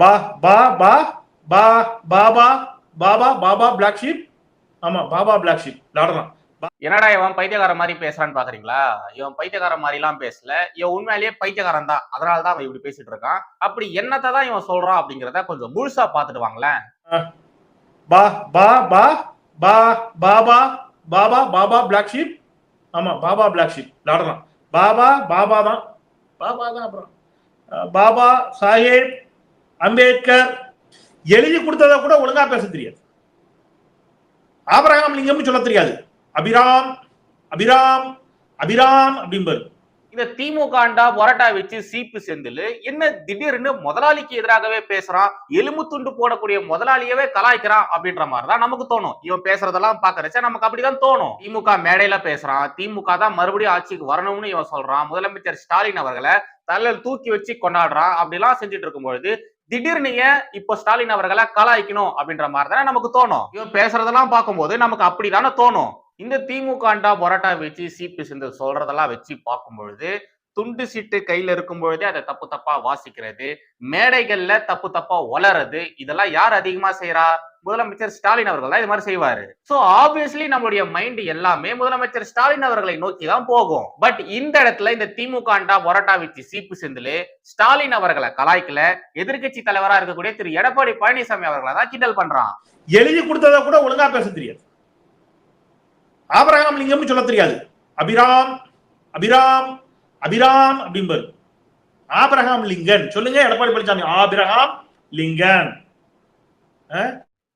Baa baa baa baa baa baa baa baa baa baa black sheep ஆமா baa baa black sheep லாடலாம். என்னடா இவன் பைத்தியக்கார மாதிரி பேசுறான்னு பாக்குறீங்களா? இவன் பைத்தியக்கார மாதிரி எல்லாம் பேசல. இவன் உண்மையிலேயே பைத்தியக்காரன் தான். அதனால தான் அவன் இப்படி பேசிட்டு இருக்கான். அப்படி என்னத்தை தான் இவன் சொல்றான் அப்படிங்கிறத கொஞ்சம் முழுசா பாத்துட்டு வாங்களேன். Baa baa baa baa baa baa baa baa baa baa black sheep ஆமா பாபா பிளாக் ஷீப் லாடலாம். பாபா பாபா தான். பாபா தான் அப்புறம். பாபா சாஹேப் அம்பேத்கர் எழுதி கொடுத்ததை கூட ஒழுங்கா பேச தெரியாது. ஆபரகாம் லிங்கம்னு சொல்ல தெரியாது. அபிராம் அபிராம் அபிராம் அப்படிம்பாரு. இந்த திமுகண்டா பொரட்டா வச்சு சீப்பு செந்தில் என்ன திடீர்னு முதலாளிக்கு எதிராகவே பேசுறான் எலும்பு துண்டு போடக்கூடிய முதலாளியவே கலாய்க்கிறான் அப்படின்ற மாதிரி தான் நமக்கு தோணும். இவன் பேசுறதெல்லாம் பாக்குறச்ச நமக்கு அப்படிதான் தோணும். திமுக மேடையில பேசுறான் திமுக தான் மறுபடியும் ஆட்சிக்கு வரணும்னு இவன் சொல்றான். முதலமைச்சர் ஸ்டாலின் அவர்களை தலையில் தூக்கி வச்சு கொண்டாடுறான். அப்படிலாம் செஞ்சுட்டு இருக்கும் பொழுது திடீர்னு ஏன் இப்போ ஸ்டாலின் அவர்களை கலாய்க்கணும் அப்படின்ற மாதிரி தானே நமக்கு தோணும். இவன் பேசுறதெல்லாம் பார்க்கும்போது நமக்கு அப்படி தானே தோணும். இந்த திமுகண்டா பொராட்டா வச்சு சிபி சிந்து சொல்றதெல்லாம் வச்சு பார்க்கும் பொழுது துண்டு சீட்டு கையில இருக்கும் பொழுதே அதை தப்பு தப்பா வாசிக்கிறது மேடைகள்ல தப்பு தப்பா வளருது இதெல்லாம் யார் அதிகமா செய்யறா முதலமைச்சர் ஸ்டாலின் அவர்கள் தான் இது மாதிரி செய்வாரு. சோ ஆப்வியஸ்லி நம்மளுடைய மைண்ட் எல்லாமே முதலமைச்சர் ஸ்டாலின் அவர்களை நோக்கி தான் போகும். பட் இந்த இடத்துல இந்த திமுகண்டா பொரட்டா வச்சு சீப்பு செந்தில் ஸ்டாலின் அவர்களை கலாய்க்கல எதிர்க்கட்சி தலைவரா இருக்கக்கூடிய திரு. எடப்பாடி பழனிசாமி அவர்களை தான் கிண்டல் பண்றான். எழுதி கொடுத்ததை கூட ஒழுங்கா பேச தெரியாது. ஆபரகாம் லிங்கம்னு சொல்ல தெரியாது. அபிராம் அபிராம் அபிராம் அப்படிம்பாரு. Abraham Lincoln. சொல்லுங்க எடப்பாடி பழனிசாமி. Abraham Lincoln.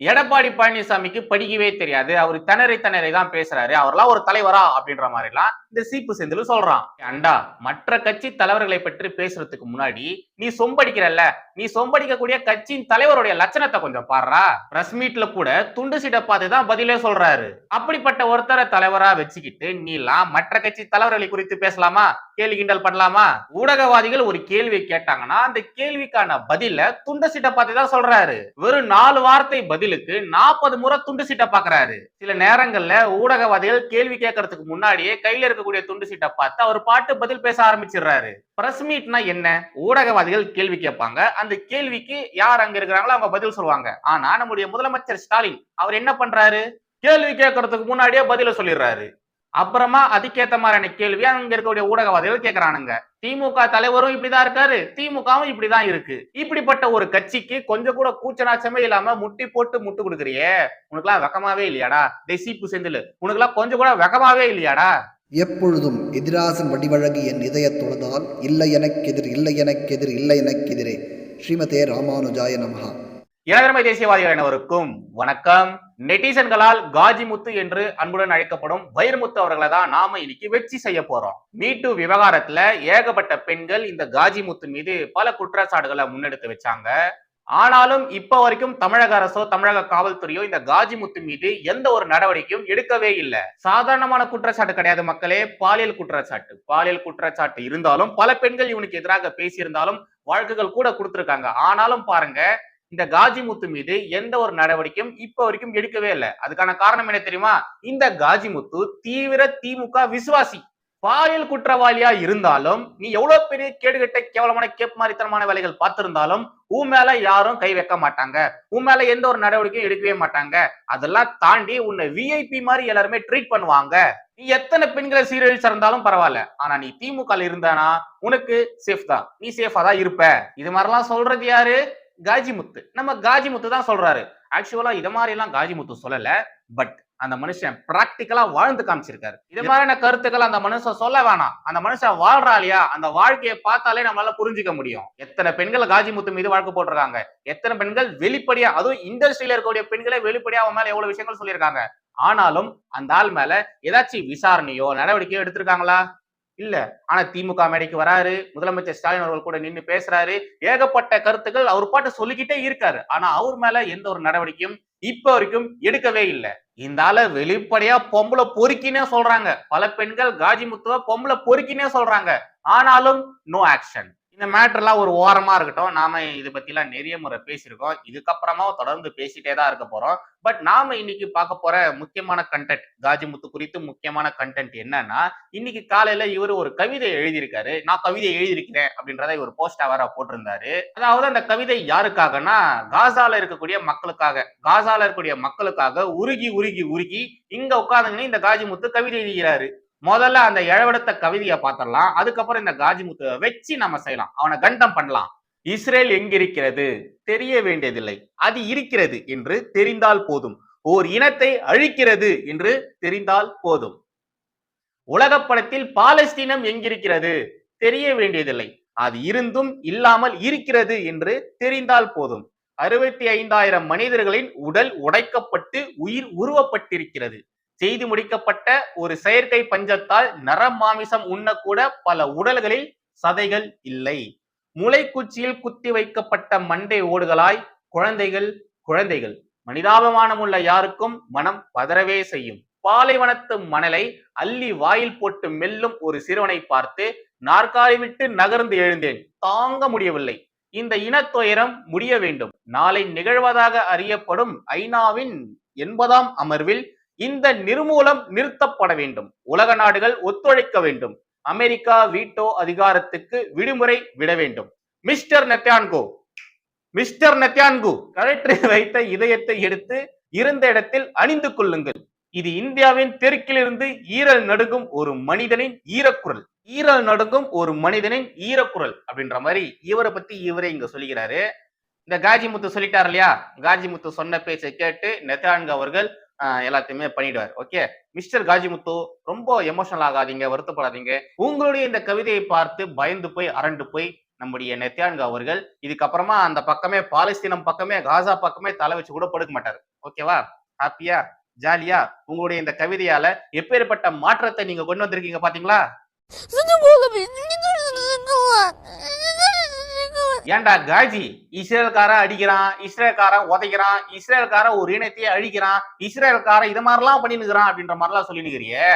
எடப்பாடி பழனிசாமிக்கு படிக்கவே தெரியாது. அவர் திணறி திணறி தான் பேசுறாரு. அவர்லாம் ஒரு தலைவரா அப்படின்ற மாதிரி எல்லாம் இந்த சீப்பு செந்தில் சொல்றான். அண்டா மற்ற கட்சி தலைவர்களை பற்றி பேசுறதுக்கு முன்னாடி நீ சொம்படிக்கிறல்ல? நீ சொம்படிக்கக்கூடிய கட்சியின் தலைவருடைய லட்சணத்தை கொஞ்சம் பாடுறா பிரஸ் மீட்ல கூட துண்டு சீட்டை பார்த்து தான் பதிலே சொல்றாரு. அப்படிப்பட்ட ஒருத்தரை தலைவரா வச்சுக்கிட்டு நீலாம் மற்ற கட்சி தலைவர்களை குறித்து பேசலாமா? கேள்வி கிண்டல் பண்ணலாமா? ஊடகவாதிகள் ஒரு கேள்வி கேட்டாங்கன்னா அந்த கேள்விக்கான பதில துண்டு சீட்டை பார்த்து தான் சொல்றாரு. வெறும் நாலு வார்த்தை பதில் பதிலுக்கு நாற்பது முறை துண்டு சீட்டை பாக்குறாரு. சில நேரங்கள்ல ஊடகவாதிகள் கேள்வி கேட்கறதுக்கு முன்னாடியே கையில இருக்கக்கூடிய துண்டு சீட்டை பார்த்து அவர் பாட்டு பதில் பேச ஆரம்பிச்சிடுறாரு. பிரஸ் மீட்னா என்ன? ஊடகவாதிகள் கேள்வி கேட்பாங்க. அந்த கேள்விக்கு யார் அங்க இருக்கிறாங்களோ அவங்க பதில் சொல்லுவாங்க. ஆனா நம்முடைய முதலமைச்சர் ஸ்டாலின் அவர் என்ன பண்றாரு? கேள்வி கேட்கறதுக்கு முன்னாடியே பதில சொல்லிடுறாரு. அப்புறமா அதுக்கேத்த மாதிரியான கேள்வி அங்க இருக்கக்கூடிய ஊடகவாதிகள் கேக்குறானுங்க. திமுக தலைவரும் இப்படிதான் இருக்காரு. திமுகவும் இப்படிதான் இருக்கு. இப்படிப்பட்ட ஒரு கட்சிக்கு கொஞ்சம் கூட கூச்சநாச்சமே இல்லாம முட்டி போட்டு முட்டு கொடுக்குறியே. உனக்குலாம் வெக்கமாவே இல்லையாடா? டெசிப்பு செந்தில் உனக்குலாம் கொஞ்சம் கூட வெக்கமாவே இல்லையாடா? எப்பொழுதும் எதிராசன் வடிவழகு என் இதயத் தொழுதால் இல்லை எனக்கெதிர் இல்லை எனக்கெதிர் இல்லை எனக்கெதிரே. ஸ்ரீமதே ராமானுஜாய நமஹா. இளவரமை தேசியவாதிகள் அனைவருக்கும் வணக்கம். நெட்டிசன்களால் காஜிமுத்து என்று அன்புடன் அழைக்கப்படும் வைரமுத்து அவர்களை தான் நாம இன்னைக்கு வெற்றி செய்ய போறோம். மீட்டு விவகாரத்துல ஏகப்பட்ட பெண்கள் இந்த காஜிமுத்து மீது பல குற்றச்சாட்டுகளை முன்னெடுத்து வச்சாங்க. ஆனாலும் இப்ப வரைக்கும் தமிழக அரசோ தமிழக காவல்துறையோ இந்த காஜிமுத்து மீது எந்த ஒரு நடவடிக்கையும் எடுக்கவே இல்லை. சாதாரணமான குற்றச்சாட்டு கிடையாது மக்களே பாலியல் குற்றச்சாட்டு. பாலியல் குற்றச்சாட்டு இருந்தாலும் பல பெண்கள் இவனுக்கு எதிராக பேசியிருந்தாலும் வழக்குகள் கூட கொடுத்திருக்காங்க. ஆனாலும் பாருங்க இந்த காஜிமுத்து மீது எந்த ஒரு நடவடிக்கையும் இப்ப வரைக்கும் எடுக்கவே இல்லை. அதுக்கான காரணம் என்ன தெரியுமா? இந்த காஜிமுத்து தீவிர திமுக விசுவாசி. பாலியல் குற்றவாளியா இருந்தாலும் நீ எவ்வளவு பெரிய கேடுகட்ட கேவலமான கேப் மாதிரித்தனமான வேலைகள் பார்த்திருந்தாலும் உன் மேல யாரும் கை வைக்க மாட்டாங்க. உன் மேல எந்த ஒரு நடவடிக்கையும் எடுக்கவே மாட்டாங்க. அதெல்லாம் தாண்டி உன்னை விஐபி மாதிரி எல்லாருமே ட்ரீட் பண்ணுவாங்க. நீ எத்தனை பெண்களை சீரழிச்சு இருந்தாலும் பரவாயில்ல. ஆனா நீ திமுக இருந்தானா உனக்கு சேஃப் தான். நீ சேஃபா தான் இருப்ப. இது மாதிரிலாம் சொல்றது யாரு? காஜிமுத்து. நம்ம காஜிமுத்து தான் சொல்றாரு. ஆக்சுவலா இது மாதிரி எல்லாம் காஜிமுத்து சொல்லல. பட் அந்த மனுஷன் பிராக்டிக்கலா வாழ்ந்து காமிச்சிருக்காரு. இது மாதிரியான கருத்துக்கள் அந்த மனுஷன் சொல்ல வேணாம். அந்த மனுஷன் வாழ்றா இல்லையா? அந்த வாழ்க்கையை பார்த்தாலே நம்மளால புரிஞ்சுக்க முடியும். எத்தனை பெண்கள் காஜிமுத்து மீது வழக்கு போட்டிருக்காங்க? எத்தனை பெண்கள் வெளிப்படையா அதுவும் இண்டஸ்ட்ரியில இருக்கக்கூடிய பெண்களே வெளிப்படையா அவன் மேல எவ்வளவு விஷயங்கள் சொல்லியிருக்காங்க. ஆனாலும் அந்த ஆள் மேல ஏதாச்சும் விசாரணையோ நடவடிக்கையோ எடுத்திருக்காங்களா? இல்ல. ஆனா திமுக மேடைக்கு வராரு. முதலமைச்சர் ஸ்டாலின் அவர்கள் கூட நின்று பேசுறாரு. ஏகப்பட்ட கருத்துக்கள் அவர் பாட்டு சொல்லிக்கிட்டே இருக்காரு. ஆனா அவர் மேல எந்த ஒரு நடவடிக்கையும் இப்ப வரைக்கும் எடுக்கவே இல்லை. இந்த ஆள வெளிப்படையா பொம்பளை பொறுக்கினே சொல்றாங்க. பல பெண்கள் காஜிமுத்துவ பொம்பளை பொறுக்கினே சொல்றாங்க. ஆனாலும் நோ ஆக்ஷன் இந்த மேட்டர்லாம் ஒரு ஓரமாக இருக்கட்டும் நாம இதை பற்றிலாம் நிறைய முறை பேசியிருக்கோம். இதுக்கப்புறமா தொடர்ந்து பேசிட்டே தான் இருக்க போகிறோம் பட் நாம இன்னைக்கு பார்க்க போற முக்கியமான கண்டென்ட் காஜிமுத்து குறித்து முக்கியமான கண்டென்ட் என்னன்னா இன்னைக்கு காலையில இவர் ஒரு கவிதை எழுதியிருக்காரு. நான் கவிதை எழுதியிருக்கிறேன் அப்படின்றத இவர் போஸ்டா வேற போட்டிருந்தாரு. அதாவது அந்த கவிதை யாருக்காகனா காசால இருக்கக்கூடிய மக்களுக்காக காசால இருக்கக்கூடிய மக்களுக்காக உருகி உருகி உருகி இங்க உட்காந்துங்கன்னு இந்த காஜிமுத்து கவிதை எழுதுகிறாரு. முதல்ல அந்த இழவெடுத்த கவிதையை பார்த்துடலாம். அதுக்கப்புறம் இந்த காஜிமுத்துவை வச்சு நம்ம செய்யலாம். அவனை கண்டம் பண்ணலாம். இஸ்ரேல் எங்கிருக்கிறது? தெரிய வேண்டியதில்லை. அது இருக்கிறது என்று தெரிந்தால் போதும். ஓர் இனத்தை அழிக்கிறது என்று தெரிந்தால் போதும். உலகப்படத்தில் பாலஸ்தீனம் எங்கிருக்கிறது? தெரிய வேண்டியதில்லை. அது இருந்தும் இல்லாமல் இருக்கிறது என்று தெரிந்தால் போதும். அறுபத்தி ஐந்தாயிரம் மனிதர்களின் உடல் உடைக்கப்பட்டு உயிர் உருவப்பட்டிருக்கிறது. செய்து முடிக்கப்பட்ட ஒரு செயற்கை பஞ்சத்தால் நரம் மாமிசம் உண்ணக்கூட பல உடல்களில் சதைகள் இல்லை. முளைக்குச்சியில் குத்தி வைக்கப்பட்ட மண்டை ஓடுகளாய் குழந்தைகள் குழந்தைகள். மனிதாபமானமுள்ள யாருக்கும் மனம் பதறவே செய்யும். பாலைவனத்து மணலை அள்ளி வாயில் போட்டு மெல்லும் ஒரு சிறுவனை பார்த்து நாற்காலி விட்டு நகர்ந்து எழுந்தேன். தாங்க முடியவில்லை. இந்த இனத்துயரம் முடிய வேண்டும். நாளை நிகழ்வதாக அறியப்படும் ஐநாவின் எண்பதாம் அமர்வில் இந்த நிர்மூலம் நிறுத்தப்பட வேண்டும். உலக நாடுகள் ஒத்துழைக்க வேண்டும். அமெரிக்கா வீட்டோ அதிகாரத்துக்கு விடுமுறை விட வேண்டும். மிஸ்டர் நெத்தியான்கோ மிஸ்டர் நெத்தியான்கோ கலெக்டரை வைத்த இதயத்தை எடுத்து இருந்த இடத்தில் அணிந்து கொள்ளுங்கள். இது இந்தியாவின் தெற்கிலிருந்து ஈரல் நடுங்கும் ஒரு மனிதனின் ஈரக்குரல். ஈரல் நடுங்கும் ஒரு மனிதனின் ஈரக்குரல் அப்படின்ற மாதிரி இவரை பத்தி இவரே இங்க சொல்லிக்கிறாரு. இந்த காஜிமுத்து சொல்லிட்டார் இல்லையா? காஜிமுத்து சொன்ன பேச்சை கேட்டு நெத்தான்கு அவர்கள் எல்லாத்தையுமே பண்ணிடுவார். ஓகே? மிஸ்டர் காஜிமுத்து ரொம்ப எமோஷனல் ஆகாதீங்க வருத்தப்படாதீங்க. உங்களுடைய இந்த கவிதையை பார்த்து பயந்து போய் அரண்டு போய் நம்முடைய நெத்தியான்கு அவர்கள் இதுக்கப்புறமா அந்த பக்கமே பாலஸ்தீனம் பக்கமே காசா பக்கமே தலை வச்சு கூட படுக்க மாட்டார். ஓகேவா? ஹாப்பியா? ஜாலியா? உங்களுடைய இந்த கவிதையால எப்பேற்பட்ட மாற்றத்தை நீங்க கொண்டு வந்திருக்கீங்க பாத்தீங்களா? ஏன்டா காஜி? இஸ்ரேல்காரன் அடிக்கிறான் இஸ்ரேல்காரன் உதைக்கிறான் இஸ்ரேல்காரன் ஒரு இனத்தையே அழிக்கிறான் இஸ்ரேல்காரன் இது மாதிரிலாம் பண்ணினுக்கிறான் அப்படின்ற மாதிரிலாம் சொல்லினுக்கிறியே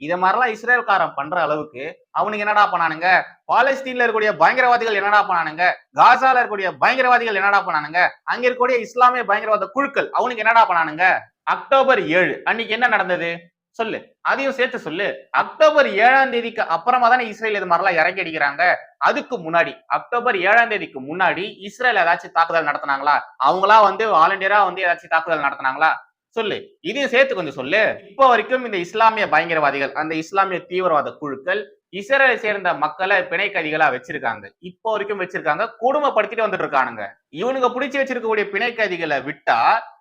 இதை மாதிரிலாம் இஸ்ரேல்காரன் பண்ற அளவுக்கு அவனுக்கு என்னடா பண்ணானுங்க? பாலஸ்தீன்ல இருக்கக்கூடிய பயங்கரவாதிகள் என்னடா பண்ணானுங்க? காசால இருக்கக்கூடிய பயங்கரவாதிகள் என்னடா பண்ணானுங்க? அங்க இருக்கக்கூடிய இஸ்லாமிய பயங்கரவாத குழுக்கள் அவனுக்கு என்னடா பண்ணானுங்க? அக்டோபர் ஏழு அன்னைக்கு என்ன நடந்தது? சொல்லு. அதையும் சேர்த்து சொல்லு. அக்டோபர் ஏழாம் தேதிக்கு அப்புறமா தானே இஸ்ரேல் இது மாதிரிலாம் இறக்கி அடிக்கிறாங்க? அதுக்கு முன்னாடி அக்டோபர் ஏழாம் தேதிக்கு முன்னாடி இஸ்ரேல் ஏதாச்சும் தாக்குதல் நடத்தினாங்களா? அவங்களா வந்து வாலண்டியரா வந்து ஏதாச்சும் தாக்குதல் நடத்தினாங்களா? சொல்லு. இதையும் சேர்த்து கொஞ்சம் சொல்லு. இப்போ வரைக்கும் இந்த இஸ்லாமிய பயங்கரவாதிகள் அந்த இஸ்லாமிய தீவிரவாத குழுக்கள் இஸ்ரேலை சேர்ந்த மக்களை பிணை கைதிகளா வச்சிருக்காங்க. இப்போ வரைக்கும் வச்சிருக்காங்க. கொடுமைப்படுத்திட்டு வந்துட்டு இருக்கானுங்க இவனுங்க பிடிச்சி வச்சிருக்கக்கூடிய பிணை கைதிகளை விட்டா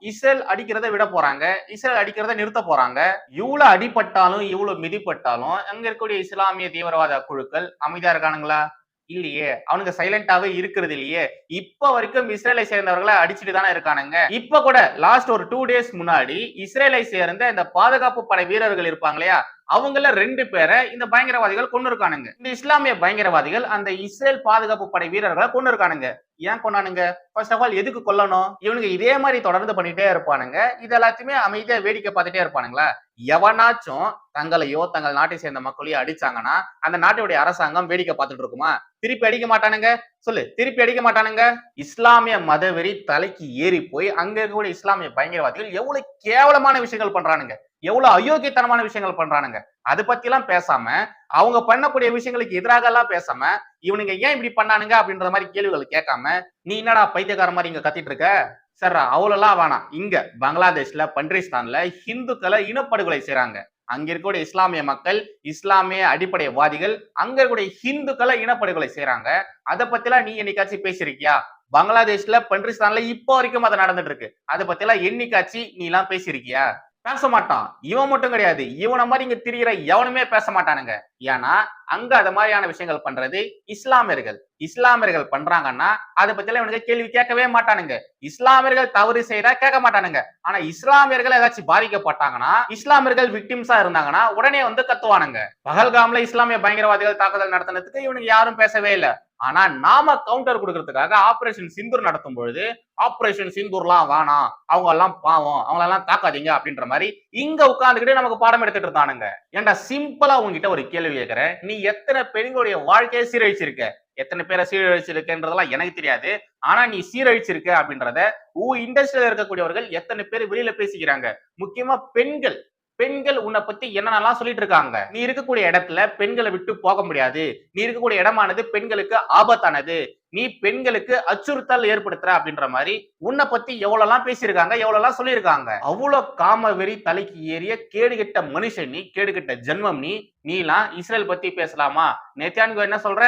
இஸ்ரேல் அடிக்கிறத விட போறாங்க. இஸ்ரேல் அடிக்கிறத நிறுத்த போறாங்க. இவ்வளவு அடிபட்டாலும் இவ்வளவு மிதிப்பட்டாலும் அங்க இருக்கக்கூடிய இஸ்லாமிய தீவிரவாத குழுக்கள் அமைதியா இருக்கானுங்களா? இல்லையே. அவனுங்க சைலண்டாவே இருக்கிறது இல்லையே. இப்ப வரைக்கும் இஸ்ரேலை சேர்ந்தவர்களை அடிச்சுட்டு தானே இருக்கானுங்க. இப்ப கூட லாஸ்ட் ஒரு டூ டேஸ் முன்னாடி இஸ்ரேலை சேர்ந்த இந்த பாதுகாப்பு படை வீரர்கள் இருப்பாங்க இல்லையா? அவங்கள ரெண்டு பேரை இந்த பயங்கரவாதிகள் கொண்டு இருக்கானுங்க இந்த இஸ்லாமிய பயங்கரவாதிகள் அந்த இஸ்ரேல் பாதுகாப்பு படை வீரர்களை கொண்டு இருக்கானுங்க ஏன் கொண்டானுங்க ஃபர்ஸ்ட் ஆஃப் ஆல் எதுக்கு கொல்லணும்? இவனுங்க இதே மாதிரி தொடர்ந்து பண்ணிட்டே இருப்பானுங்க. இது எல்லாத்தையுமே அமைதியா வேடிக்கை பார்த்துட்டே இருப்பானுங்களா? எவனாச்சும் தங்களையோ தங்கள் நாட்டை சேர்ந்த மக்களையோ அடிச்சாங்கன்னா அந்த நாட்டுடைய அரசாங்கம் வேடிக்கை பார்த்துட்டு இருக்குமா? திருப்பி அடிக்க மாட்டானுங்க. சொல்லு திருப்பி அடிக்க மாட்டானுங்க. இஸ்லாமிய மதவெறி தலைக்கு ஏறி போய் அங்க இருக்கக்கூடிய இஸ்லாமிய பயங்கரவாதிகள் எவ்வளவு கேவலமான விஷயங்கள் பண்றானுங்க. எவ்வளவு அயோக்கியத்தனமான விஷயங்கள் பண்றானுங்க. அதை பத்தி எல்லாம் பேசாம அவங்க பண்ணக்கூடிய விஷயங்களுக்கு எதிராக எல்லாம் பேசாம இவனுங்க ஏன் இப்படி பண்ணானுங்க அப்படின்ற மாதிரி கேள்விகள் கேட்காம நீ என்னடா பைத்தியக்கார மாதிரி இங்க கத்திட்டு இருக்க? சார் அவ்வளோலாம் வேணாம். இங்க பங்களாதேஷ்ல பன்றிஸ்தான்ல ஹிந்துக்களை இனப்படுகொலை செய்றாங்க. அங்க இருக்கக்கூடிய இஸ்லாமிய மக்கள் இஸ்லாமிய அடிப்படைவாதிகள் அங்க இருக்கக்கூடிய ஹிந்துக்களை இனப்படுகொலை செய்றாங்க. அதை பத்திலாம் நீ என்னைக்காச்சும் பேசியிருக்கியா? பங்களாதேஷ்ல பன்றிஸ்தான்ல இப்போ வரைக்கும் அது நடந்துட்டு இருக்கு. அதை பத்திலாம் என்னைக்காச்சு நீ எல்லாம் பேசியிருக்கியா? பேச மாட்டான். இவன் மட்டும் கிடையாது. இவனை மாதிரி இங்க திரியிற எவனுமே பேச மாட்டானுங்க. ஏன்னா அங்க அது மாதிரியான விஷயங்கள் பண்றது இஸ்லாமியர்கள். இஸ்லாமியர்கள் பண்றாங்கன்னா அதை பத்திலாம் இவனுக்கு கேள்வி கேட்கவே மாட்டானுங்க. இஸ்லாமியர்கள் தவறு செய்தா கேட்க மாட்டானுங்க. ஆனா இஸ்லாமியர்கள் ஏதாச்சும் பாதிக்கப்பட்டாங்கன்னா இஸ்லாமியர்கள் விக்டிம்ஸா இருந்தாங்கன்னா உடனே வந்து கத்துவானுங்க. பகல்காம்ல இஸ்லாமிய பயங்கரவாதிகள் தாக்குதல் நடத்தினதுக்கு இவனுக்கு யாரும் பேசவே இல்லை. ஆனா நாம கவுண்டர் கொடுக்கறதுக்காக ஆபரேஷன் சிந்தூர் நடத்தும் பொழுது ஆபரேஷன் சிந்தூர்லாம் வேணாம் அவங்க எல்லாம் பாவம் அவங்க எல்லாம் தாக்காதீங்க அப்படின்ற மாதிரி இங்க உட்காந்துக்கிட்டே நமக்கு பாடம் எடுத்துட்டு இருந்தானுங்க. ஏன்டா சிம்பிளா உங்ககிட்ட ஒரு கேள்வி கேட்கிறேன். நீ எத்தனை பெண்களுடைய வாழ்க்கையை சீரழிச்சிருக்க? எத்தனை பேரை சீரழிச்சிருக்கன்றதெல்லாம் எனக்கு தெரியாது. ஆனா நீ சீரழிச்சிருக்க அப்படின்றத ஊ இண்டஸ்ட்ரியில இருக்கக்கூடியவர்கள் எத்தனை பேர் வெளியில பேசிக்கிறாங்க? முக்கியமா பெண்கள். பெண்கள் உன்னை பத்தி என்னென்னலாம் சொல்லிட்டு இருக்காங்க நீ இருக்கக்கூடிய இடத்துல பெண்களை விட்டு போக முடியாது. நீ இருக்கக்கூடிய இடமானது பெண்களுக்கு ஆபத்தானது. நீ பெண்களுக்கு அச்சுறுத்தல் ஏற்படுத்துற அப்படின்ற மாதிரி உன்னை பத்தி எவ்வளவுலாம் பேசியிருக்காங்க எவ்வளவுலாம் சொல்லியிருக்காங்க? அவ்வளவு காம வெறி தலைக்கு ஏறிய கேடுகெட்ட மனுஷன் நீ கேடுகெட்ட ஜென்மம் நீ நீலாம் இஸ்ரேல் பத்தி பேசலாமா? நேத்தியானுக்கு என்ன சொல்ற?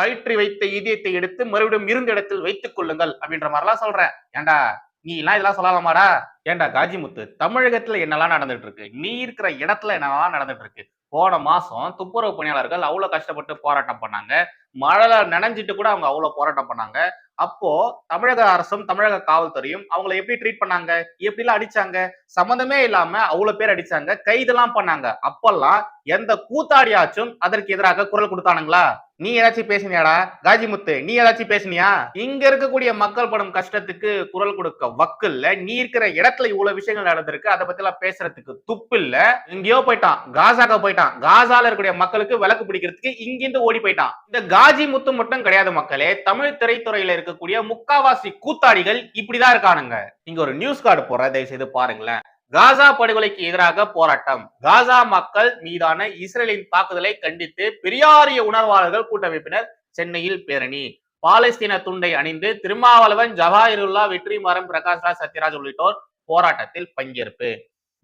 கயிற்றி வைத்த இதயத்தை எடுத்து மறுபடியும் இருந்த இடத்தில் வைத்துக் கொள்ளுங்கள் அப்படின்ற மாதிரிலாம் சொல்றேன் ஏன்டா நீ எல்லாம் இதெல்லாம் சொல்லலாமாடா ஏன்டா காஜிமுத்து? தமிழகத்துல என்னெல்லாம் நடந்துட்டு இருக்கு நீ இருக்கிற இடத்துல என்னெல்லாம் நடந்துட்டு இருக்கு போன மாசம் துப்புரவு பணியாளர்கள் அவ்வளவு கஷ்டப்பட்டு போராட்டம் பண்ணாங்க. மழை நனைஞ்சிட்டு கூட அவங்க அவ்வளவு போராட்டம் பண்ணாங்க. அப்போ தமிழக அரசும் தமிழக காவல்துறையும் அவங்கள எப்படி ட்ரீட் பண்ணாங்க? எப்படிலாம் அடிச்சாங்க? சம்மந்தமே இல்லாம அவ்வளவு பேர் அடிச்சாங்க. கைதெல்லாம் பண்ணாங்க. அப்பெல்லாம் எந்த கூத்தாடியாச்சும் அதற்கு எதிராக குரல் கொடுத்தானுங்களா? நீ ஏதாச்சும் பேசினியாடா? காஜிமுத்து நீ ஏதாச்சும் பேசினியா? இங்க இருக்கக்கூடிய மக்கள் படும் கஷ்டத்துக்கு குரல் கொடுக்க வக்கு இல்ல நீ இருக்கிற இடத்துல இவ்வளவு விஷயங்கள் நடந்திருக்கு. அதை பத்தி எல்லாம் பேசுறதுக்கு துப்பு இல்ல. எங்கேயோ போயிட்டான். காசாக்க போயிட்டான். காசால இருக்கக்கூடிய மக்களுக்கு விளக்கு பிடிக்கிறதுக்கு இங்கிருந்து ஓடி போயிட்டான். இந்த காஜி முத்து மட்டும் கிடையாது மக்களே. தமிழ் திரைத்துறையில இருக்கக்கூடிய முக்காவாசி கூத்தாடிகள் இப்படிதான் இருக்கானுங்க. நீங்க ஒரு நியூஸ் கார்டு போற தயவு செய்து பாருங்களேன். காசா படுகொலைக்கு எதிராக போராட்டம். காசா மக்கள் மீதான இஸ்ரேலின் தாக்குதலை கண்டித்து பெரியாரிய உணர்வாளர்கள் கூட்டமைப்பினர் சென்னையில் பேரணி. பாலஸ்தீன துண்டை அணிந்து திருமாவளவன் ஜவாஹிருல்லா வெற்றிமாறன் பிரகாஷ்ராஜ் சத்யராஜ் உள்ளிட்டோர் போராட்டத்தில் பங்கேற்பு.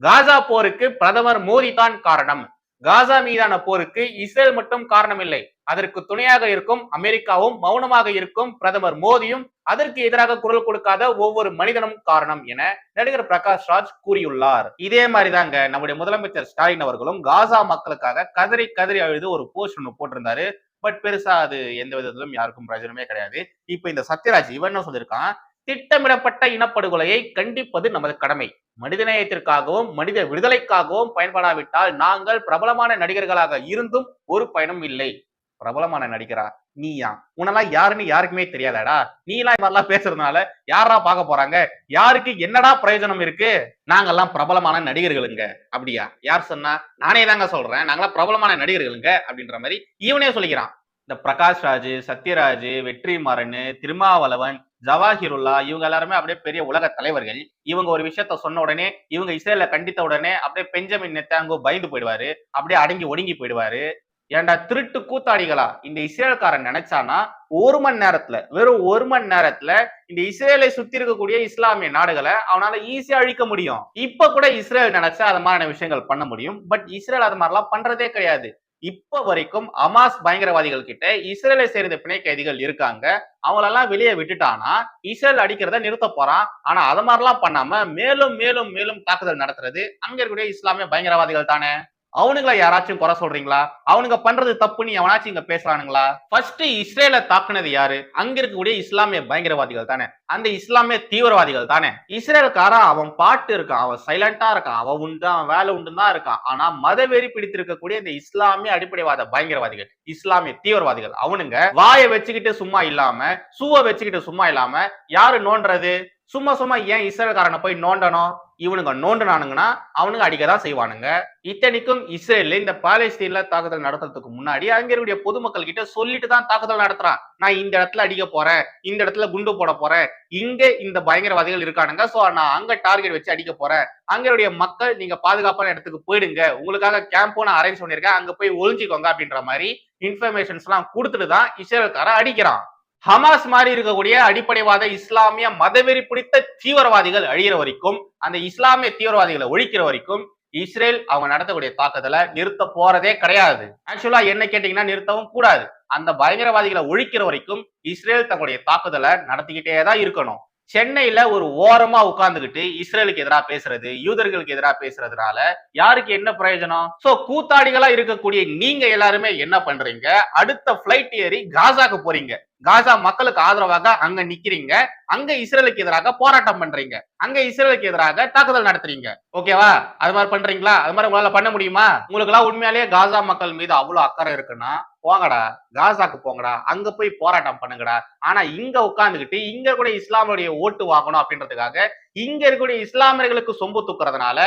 காசா போருக்கு பிரதமர் மோடி தான் காரணம். காசா மீதான போருக்கு இஸ்ரேல் மட்டும் காரணம் இல்லை அதற்கு துணையாக இருக்கும் அமெரிக்காவும் மௌனமாக இருக்கும் பிரதமர் மோடியும் அதற்கு எதிராக குரல் கொடுக்காத ஒவ்வொரு மனிதனும் காரணம் என நடிகர் பிரகாஷ் ராஜ் கூறியுள்ளார். இதே மாதிரிதாங்க நம்முடைய முதலமைச்சர் ஸ்டாலின் அவர்களும் காசா மக்களுக்காக கதறி கதறி அழுது ஒரு போஸ்ட் ஒன்று போட்டிருந்தாரு. பட் பெருசா அது எந்த விதத்திலும் யாருக்கும் பிரயோஜனமே கிடையாது. இப்ப இந்த சத்யராஜ் இவன் என்ன சொல்லியிருக்கான்? திட்டமிடப்பட்ட இனப்படுகொலையை கண்டிப்பது நமது கடமை. மனிதநேயத்திற்காகவும் மனித விடுதலைக்காகவும் பயன்படாவிட்டால் நாங்கள் பிரபலமான நடிகர்களாக இருந்தும் ஒரு பயனும் இல்லை. பிரபலமான நடிகரா? நீயா? உன்னெல்லாம் யாருன்னு யாருக்குமே தெரியாதடா. நீலாம் இவரெல்லாம் பேசுறதுனால யாரா பார்க்க போறாங்க? யாருக்கு என்னடா பிரயோஜனம் இருக்கு? நாங்கெல்லாம் பிரபலமான நடிகர்களுங்க. அப்படியா? யார் சொன்னா? நானே தாங்க சொல்றேன். நாங்களாம் பிரபலமான நடிகர்களுங்க அப்படின்ற மாதிரி இவனே சொல்லிக்கிறான். இந்த பிரகாஷ் ராஜ் சத்யராஜ் வெற்றிமாறன் திருமாவளவன் ஜவாஹிருல்லா இவங்க எல்லாருமே அப்படியே பெரிய உலக தலைவர்கள். இவங்க ஒரு விஷயத்த சொன்ன உடனே இவங்க இஸ்ரேல கண்டித்த உடனே அப்படியே பெஞ்சமின் நெத்தாங்கோ பயந்து போயிடுவாரு. அப்படியே அடங்கி ஒடுங்கி போயிடுவாரு. ஏன்டா திருட்டு கூத்தாடிகளா? இந்த இஸ்ரேல்காரன் நினைச்சானா ஒரு மணி நேரத்துல வெறும் ஒரு மணி நேரத்துல இந்த இஸ்ரேலை சுத்தி இருக்கக்கூடிய இஸ்லாமிய நாடுகளை அவனால ஈஸியா அழிக்க முடியும். இப்ப கூட இஸ்ரேல் நினைச்சா அது மாதிரியான விஷயங்கள் பண்ண முடியும். பட் இஸ்ரேல் அது மாதிரிலாம் பண்றதே கிடையாது. இப்ப வரைக்கும் அமாஸ் பயங்கரவாதிகள் கிட்ட இஸ்ரேலை சேர்ந்த பிணை கைதிகள் இருக்காங்க. அவங்களெல்லாம் வெளியே விட்டுட்டானா? இஸ்ரேல் அடிக்கிறத நிறுத்த போறான். ஆனா அது மாதிரிலாம் பண்ணாம மேலும் மேலும் மேலும் தாக்குதல் நடத்துறது அங்க இருக்கக்கூடிய இஸ்லாமிய பயங்கரவாதிகள் தானே? அவனுங்கள யாராச்சும் குறை சொல்றீங்களா? அவனுங்க பண்றது தப்புன்னு எவனாச்சும் இங்க பேசுறானுங்களா? ஃபர்ஸ்ட் இஸ்ரேல தாக்குனது யாரு? அங்க இருக்கக்கூடிய இஸ்லாமிய பயங்கரவாதிகள் தானே. அந்த இஸ்லாமிய தீவிரவாதிகள் தானே. இஸ்ரேல்காரன் அவன் பாட்டு இருக்கான். அவன் சைலண்டா இருக்கான். அவன் உண்டு அவன் வேலை உண்டு தான் இருக்கான். ஆனா மதவெறி பிடித்திருக்கக்கூடிய இந்த இஸ்லாமிய அடிப்படைவாத பயங்கரவாதிகள் இஸ்லாமிய தீவிரவாதிகள் அவனுங்க வாயை வச்சுக்கிட்டு சும்மா இல்லாம சூவை வச்சுக்கிட்டு சும்மா இல்லாம யாரு நோண்டுறது? சும்மா சும்மா ஏன் இஸ்ரேல்காரனை போய் நோண்டணும்? இவனுங்க நோண்டுனானுங்கன்னா அவனுங்க அடிக்க தான் செய்வானுங்க. இத்தனைக்கும் இஸ்ரேல்ல இந்த பாலஸ்தீன்ல தாக்குதல் நடத்துறதுக்கு முன்னாடி அங்க இருக்கக்கூடிய பொதுமக்கள் கிட்ட சொல்லிட்டு தான் தாக்குதல் நடத்துறான். நான் இந்த இடத்துல அடிக்க போறேன் இந்த இடத்துல குண்டு போட போறேன் இங்க இந்த பயங்கரவாதிகள் இருக்கானுங்க. சோ நான் அங்க டார்கெட் வச்சு அடிக்க போறேன். அங்களுடைய மக்கள் நீங்க பாதுகாப்பான இடத்துக்கு போயிடுங்க. உங்களுக்காக கேம்ப் நான் அரேஞ்ச் பண்ணிருக்கேன் அங்க போய் ஒளிஞ்சிக்கோங்க அப்படின்ற மாதிரி இன்ஃபர்மேஷன்ஸ் எல்லாம் கொடுத்துட்டு தான் இஸ்ரேல்காரன் அடிக்கிறான். ஹமாஸ் மாதிரி இருக்கக்கூடிய அடிப்படைவாத இஸ்லாமிய மதவெறி பிடித்த தீவிரவாதிகள் அழிகிற வரைக்கும் அந்த இஸ்லாமிய தீவிரவாதிகளை ஒழிக்கிற வரைக்கும் இஸ்ரேல் அவங்க நடத்தக்கூடிய தாக்குதலை நிறுத்த போறதே கிடையாது. ஆக்சுவலா என்ன கேட்டீங்கன்னா நிறுத்தவும் கூடாது. அந்த பயங்கரவாதிகளை ஒழிக்கிற வரைக்கும் இஸ்ரேல் தங்களுடைய தாக்குதலை நடத்திக்கிட்டே தான் இருக்கணும். சென்னையில ஒரு ஓரமா உட்கார்ந்துகிட்டு இஸ்ரேலுக்கு எதிராக பேசுறது யூதர்களுக்கு எதிராக பேசுறதுனால யாருக்கு என்ன பிரயோஜனம்? சோ கூத்தாடிகளா இருக்கக்கூடிய நீங்க எல்லாருமே என்ன பண்றீங்க? அடுத்த பிளைட் ஏறி காசாக்கு போறீங்க. காசா மக்களுக்கு ஆதரவாக அங்க நிக்கிறீங்க. அங்க இஸ்ரேலுக்கு எதிராக போராட்டம் பண்றீங்க. அங்க இஸ்ரேலுக்கு எதிராக தாக்குதல் நடத்துறீங்க. ஓகேவா? அது மாதிரி பண்றீங்களா? அது மாதிரி உங்களால பண்ண முடியுமா? உங்களுக்கு எல்லாம் உண்மையாலேயே காசா மக்கள் மீது அவ்வளவு அக்கறை இருக்குன்னா போங்கடா. காசாக்கு போங்கடா. அங்க போய் போராட்டம் பண்ணுங்கடா. ஆனா இங்க உட்காந்துக்கிட்டு இங்க கூட இஸ்லாமுடைய ஓட்டு வாங்கணும் அப்படின்றதுக்காக இங்க இருக்கக்கூடிய இஸ்லாமியர்களுக்கு சொம்பு தூக்குறதுனால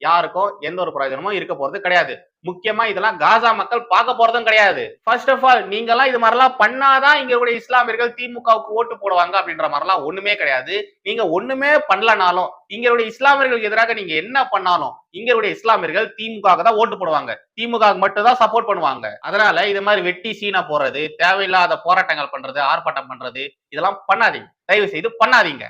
யாருக்கும் எந்த ஒரு பிரயோஜனமும் இருக்க போறது கிடையாது. முக்கியமா இதெல்லாம் காசா மக்கள் பார்க்க போறதும் கிடையாது. ஃபர்ஸ்ட் ஆஃப் ஆல் நீங்க எல்லாம் இது மாதிரிலாம் பண்ணாதான் இங்க கூட இஸ்லாமியர்கள் திமுகவுக்கு ஓட்டு போடுவாங்க அப்படின்ற மாதிரிலாம் ஒண்ணுமே கிடையாது. நீங்க ஒண்ணுமே பண்ணலனாலும் இங்களுடைய இஸ்லாமியர்களுக்கு எதிராக நீங்க என்ன பண்ணாலும் இங்களுடைய இஸ்லாமியர்கள் திமுக தான் ஓட்டு போடுவாங்க. திமுக மட்டும் தான் சப்போர்ட் பண்ணுவாங்க. அதனால இது மாதிரி வெட்டி சீனா போறது தேவையில்லாத போராட்டங்கள் பண்றது ஆர்ப்பாட்டம் பண்றது இதெல்லாம் பண்ணாதீங்க. தயவு செய்து பண்ணாதீங்க